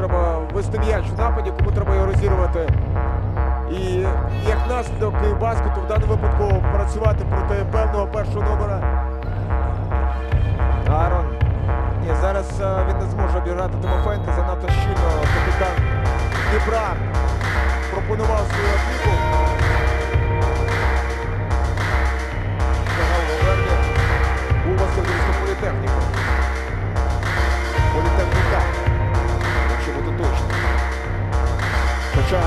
треба вести м'яч в нападі, кому треба його розірвати. І як наслідок баскету в даному випадку працювати проти певного першого номера. Арон. Ні, зараз е, він не зможе обіграти Тимофенка. Занадто щільно капітан Дніпра пропонував свою опіку. Хоча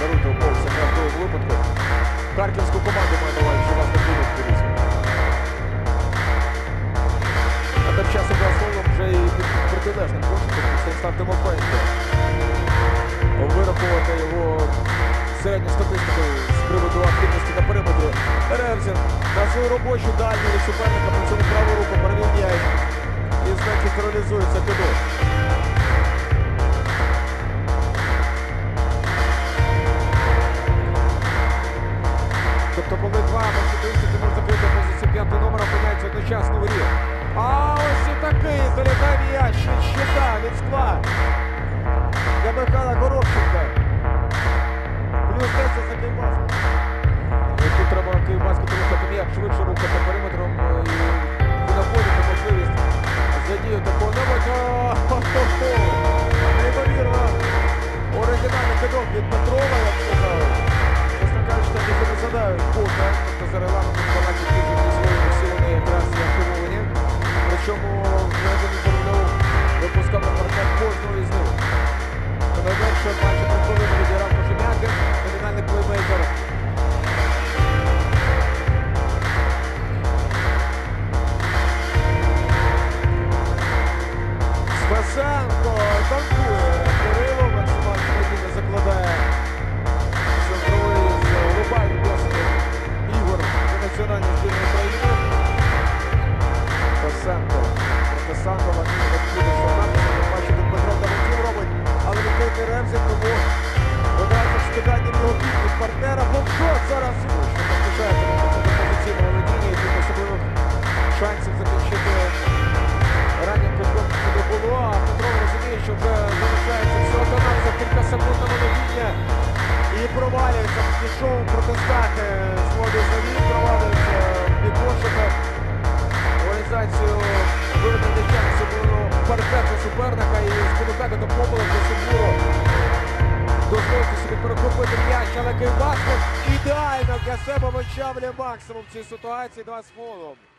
даруйте в тому випадку. Харківську команду має на увазі, що вас не буде туризм. А тим часом Брасловом вже і під протилежним кошиком Станіслав Тимофенко. Вирахувати його середню статистику з приводу активності на периметрі. Ревзін на свою робочу дальню від суперника цьому праву руку перевів м'яч. І значить реалізується підо. А ось і такий залітає м'яч від щита, від скла. Для Михайла Горобченка. Плюс 10 за Київбаскет. І Тут треба Київбаскету рухати м'яч швидше рухати периметром е, і знаходити можливість задіяти по номеру. Неймовірно. Оригінальний кидок від Петрова, я б сказав. Чесно кажучи, так і не згадаю поки. Тобто за регламентом 12 тижнів Не. Бачите, Дмитро Давидів робить, але відкритий Ремзін тому одразу ж скидання його від партнера. Бомшот зараз поспішає перейти до позиційного володіння тут особливих шансів закінчити раннім китком не було, а Петро розуміє, що вже залишається всього до за кілька секунд на володіння. І провалюється, пішов протискати свою заві, провалюється під кошика. Організацію було суперника і спонукати до помилок Сумбуру. Дозволити собі перехопити м'яч, але Київбаскет ідеально для себе вичавлює максимум в цій ситуації. Два з фолом.